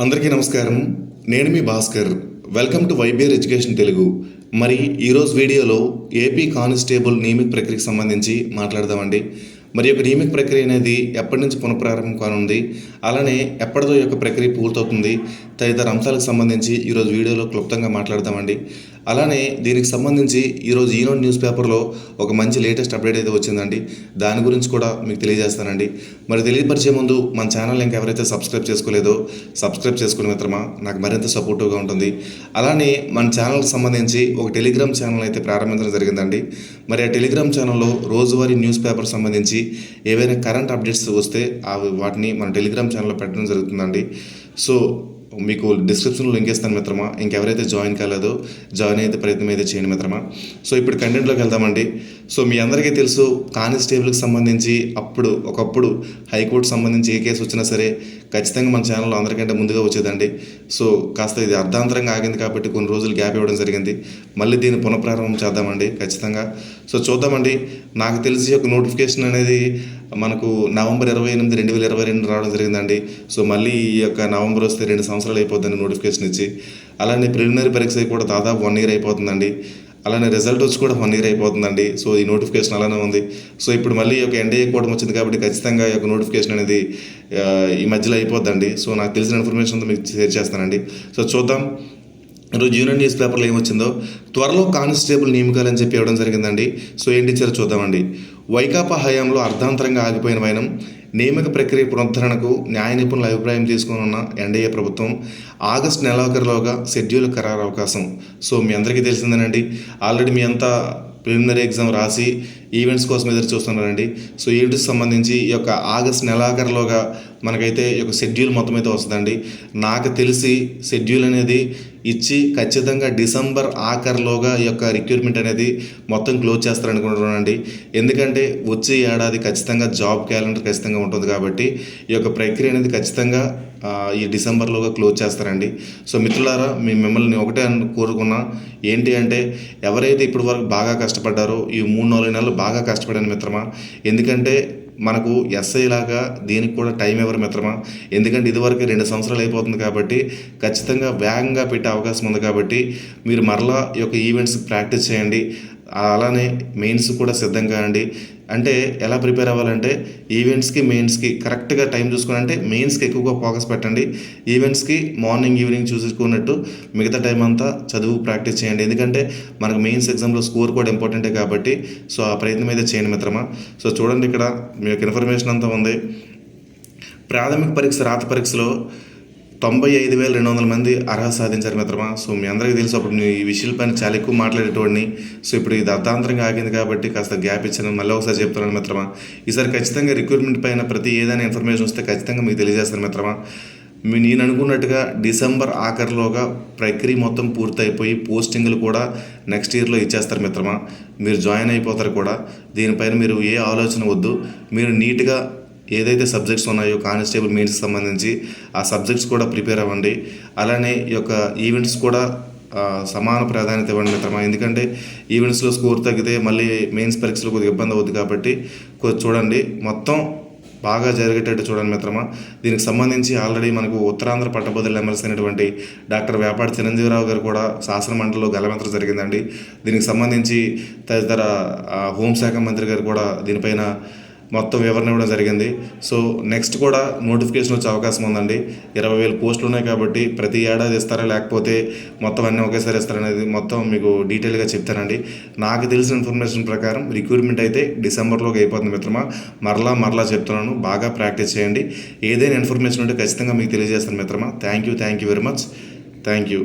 అందరికీ నమస్కారం. నేను మీ Bhaskar. Welcome to YBR education Telugu. మరి ఈరోజు వీడియోలో ఏపీ కానిస్టేబుల్ నియమిక ప్రక్రియకు సంబంధించి మాట్లాడదామండి. మరి యొక్క నియమిక ప్రక్రియ అనేది ఎప్పటి నుంచి పునఃప్రారంభం కానుంది? అలానే ఎప్పటిదో ఈ యొక్క ప్రక్రియ పూర్తవుతుంది. తదితర అంశాలకు సంబంధించి ఈరోజు వీడియోలో క్లుప్తంగా మాట్లాడదామండి. అలానే దీనికి సంబంధించి ఈరోజు ఈనాడు న్యూస్ పేపర్లో ఒక మంచి లేటెస్ట్ అప్డేట్ అయితే వచ్చిందండి. దాని గురించి కూడా మీకు తెలియజేస్తానండి. మరి తెలియపరిచే ముందు మన ఛానల్ ఇంకా ఎవరైతే సబ్స్క్రైబ్ చేసుకోలేదో సబ్స్క్రైబ్ చేసుకుని మిత్రమా నాకు మరింత సపోర్టివ్గా ఉంటుంది. అలానే మన ఛానల్కి సంబంధించి ఒక టెలిగ్రామ్ ఛానల్ అయితే ప్రారంభించడం జరిగిందండి. మరి ఆ టెలిగ్రామ్ ఛానల్లో రోజువారీ న్యూస్ పేపర్ సంబంధించి ఏవైనా కరెంట్ అప్డేట్స్ వస్తే అవి వాటిని మన టెలిగ్రామ్ ఛానల్లో పెట్టడం జరుగుతుందండి. సో మీకు డిస్క్రిప్షన్లో లింక్ ఇస్తాను మిత్రమా. ఇంకెవరైతే జాయిన్ కాలేదో జాయిన్ అయితే ప్రయత్నం అయితే చేయండి మిత్రమా. సో ఇప్పుడు కంటెంట్లోకి వెళ్దామండి. సో మీ అందరికీ తెలుసు కానిస్టేబుల్కి సంబంధించి అప్పుడు ఒకప్పుడు హైకోర్టు సంబంధించి ఏ కేసు వచ్చినా సరే ఖచ్చితంగా మన ఛానల్లో అందరికంటే ముందుగా వచ్చేదండి. సో కాస్త ఇది అర్ధాంతరంగా ఆగింది కాబట్టి కొన్ని రోజులు గ్యాప్ ఇవ్వడం జరిగింది. మళ్ళీ దీన్ని పునఃప్రారంభం చేద్దామండి ఖచ్చితంగా. సో చూద్దామండి. నాకు తెలిసి ఒక నోటిఫికేషన్ అనేది మనకు నవంబర్ ఇరవై ఎనిమిది రెండు వేల ఇరవై రెండు రావడం జరిగిందండి. సో మళ్ళీ ఈ యొక్క నవంబర్ వస్తే రెండు సంవత్సరాలు అయిపోతుందండి నోటిఫికేషన్ ఇచ్చి అలానే ప్రిలిమినరీ పరీక్ష కూడా దాదాపు వన్ ఇయర్ అయిపోతుందండి. అలానే రిజల్ట్ వచ్చి కూడా వన్ ఇయర్ అయిపోతుందండి. సో ఈ నోటిఫికేషన్ అలానే ఉంది. సో ఇప్పుడు మళ్ళీ ఈ యొక్క ఎన్డీఏ కూడా వచ్చింది కాబట్టి ఖచ్చితంగా ఈ యొక్క నోటిఫికేషన్ అనేది ఈ మధ్యలో అయిపోద్దండి. సో నాకు తెలిసిన ఇన్ఫర్మేషన్ మీకు షేర్ చేస్తానండి. సో చూద్దాం. ఈరోజు యూనియన్ న్యూస్ పేపర్లో ఏమొచ్చిందో? త్వరలో కానిస్టేబుల్ నియమకాలు అని చెప్పి ఇవ్వడం జరిగిందండి. సో ఏంటి ఇచ్చారో చూద్దామండి. వైకాపా హయాంలో అర్ధాంతరంగా ఆగిపోయిన వైనం నియామక ప్రక్రియ పునరుద్ధరణకు న్యాయ నిపుణుల అభిప్రాయం తీసుకున్న ఎన్డీఏ ప్రభుత్వం ఆగస్టు నెలాఖరులోగా షెడ్యూల్ ఖరారు అవకాశం సో మీ అందరికీ తెలిసిందేనండి. ఆల్రెడీ మీ అంతా ప్రిలిమినరీ ఎగ్జామ్ రాసి ఈవెంట్స్ కోసం ఎదురు చూస్తున్నారండి. సో ఈవెంట్స్ సంబంధించి ఈ యొక్క ఆగస్ట్ నెలాఖరులోగా మనకైతే ఈ యొక్క షెడ్యూల్ మొత్తం అయితే వస్తుందండి. నాకు తెలిసి షెడ్యూల్ అనేది ఇచ్చి ఖచ్చితంగా డిసెంబర్ ఆఖరిలోగా ఈ యొక్క రిక్రూట్మెంట్ అనేది మొత్తం క్లోజ్ చేస్తారనుకుంటున్నానండి. ఎందుకంటే వచ్చే ఏడాది ఖచ్చితంగా జాబ్ క్యాలెండర్ ఖచ్చితంగా ఉంటుంది కాబట్టి ఈ యొక్క ప్రక్రియ అనేది ఖచ్చితంగా ఈ డిసెంబర్లోగా క్లోజ్ చేస్తారండి. సో మిత్రులారా మీ మిమ్మల్ని ఒకటే కోరుకున్నా ఏంటి అంటే ఎవరైతే ఇప్పటి వరకు బాగా కష్టపడ్డారో ఈ మూడు నాలుగు నెలలు బాగా కష్టపడాను మిత్రమా? ఎందుకంటే మనకు ఎస్ఐ లాగా దీనికి కూడా టైం ఎవరు మిత్రమా? ఎందుకంటే ఇదివరకు రెండు సంవత్సరాలు అయిపోతుంది కాబట్టి ఖచ్చితంగా వేగంగా పెట్టే అవకాశం ఉంది కాబట్టి మీరు మరలా ఈ యొక్క ఈవెంట్స్ ప్రాక్టీస్ చేయండి. అలానే మెయిన్స్ కూడా సిద్ధంగా అండి. అంటే ఎలా ప్రిపేర్ అవ్వాలంటే ఈవెంట్స్కి మెయిన్స్కి కరెక్ట్గా టైం చూసుకుని అంటే మెయిన్స్కి ఎక్కువగా ఫోకస్ పెట్టండి. ఈవెంట్స్కి మార్నింగ్ ఈవినింగ్ చూసుకున్నట్టు మిగతా టైం అంతా చదువు ప్రాక్టీస్ చేయండి. ఎందుకంటే మనకు మెయిన్స్ ఎగ్జామ్లో స్కోర్ కూడా ఇంపార్టెంటే కాబట్టి సో ఆ ప్రయత్నం అయితే చేయండి మిత్రమా. సో చూడండి ఇక్కడ మీ యొక్క ఇన్ఫర్మేషన్ అంతా ఉంది. ప్రాథమిక పరీక్ష రాత పరీక్షలో తొంభై ఐదు వేల రెండు వందల మంది అర్హత సాధించారు మిత్రమా. సో మీ అందరికీ తెలుసు అప్పుడు నేను ఈ విషయాలపైన చాలా ఎక్కువ మాట్లాడేటోడిని. సో ఇప్పుడు ఇది అర్ధాంతరంగా ఆగింది కాబట్టి కాస్త గ్యాప్ ఇచ్చాను. మళ్ళీ ఒకసారి చెప్తున్నాను మిత్రమా. ఈసారి ఖచ్చితంగా రిక్రూట్మెంట్ పైన ప్రతి ఏదైనా ఇన్ఫర్మేషన్ వస్తే ఖచ్చితంగా మీకు తెలియజేస్తాను మిత్రమా. మీ నేను అనుకున్నట్టుగా డిసెంబర్ ఆఖరిలోగా ప్రక్రియ మొత్తం పూర్తయిపోయి పోస్టింగ్లు కూడా నెక్స్ట్ ఇయర్లో ఇచ్చేస్తారు మిత్రమా. మీరు జాయిన్ అయిపోతారు కూడా. దీనిపైన మీరు ఏ ఆలోచన వద్దు. మీరు నీట్గా ఏదైతే సబ్జెక్ట్స్ ఉన్నాయో కానిస్టేబుల్ మెయిన్స్కి సంబంధించి ఆ సబ్జెక్ట్స్ కూడా ప్రిపేర్ అవ్వండి. అలానే ఈ యొక్క ఈవెంట్స్ కూడా సమాన ప్రాధాన్యత ఇవ్వండి మిత్రమా. ఎందుకంటే ఈవెంట్స్లో స్కోర్ తగ్గితే మళ్ళీ మెయిన్స్ పరీక్షలో కొద్దిగా ఇబ్బంది అవుతుంది కాబట్టి కొద్ది చూడండి. మొత్తం బాగా జరిగేటట్టు చూడండి మిత్రమా. దీనికి సంబంధించి ఆల్రెడీ మనకు ఉత్తరాంధ్ర పట్టభద్రులు ఎమ్మెల్సీ అయినటువంటి డాక్టర్ వేపాటి చిరంజీవిరావు గారు కూడా శాసన మండలిలో గలమెత్ర జరిగిందండి. దీనికి సంబంధించి తదితర హోంశాఖ మంత్రి గారు కూడా దీనిపైన మొత్తం వివరణ ఇవ్వడం జరిగింది. సో నెక్స్ట్ కూడా నోటిఫికేషన్ వచ్చే అవకాశం ఉందండి. ఇరవై వేల పోస్టులు ఉన్నాయి కాబట్టి ప్రతి ఏడాది ఇస్తారా లేకపోతే మొత్తం అన్నీ ఒకేసారి ఇస్తారనేది మొత్తం మీకు డీటెయిల్గా చెప్తానండి. నాకు తెలిసిన ఇన్ఫర్మేషన్ ప్రకారం రిక్రూట్మెంట్ అయితే డిసెంబర్లోకి అయిపోతుంది మిత్రమా. మరలా మరలా చెప్తున్నాను బాగా ప్రాక్టీస్ చేయండి. ఏదైనా ఇన్ఫర్మేషన్ ఉంటే ఖచ్చితంగా మీకు తెలియజేస్తాను మిత్రమా. Thank you thank you very much thank you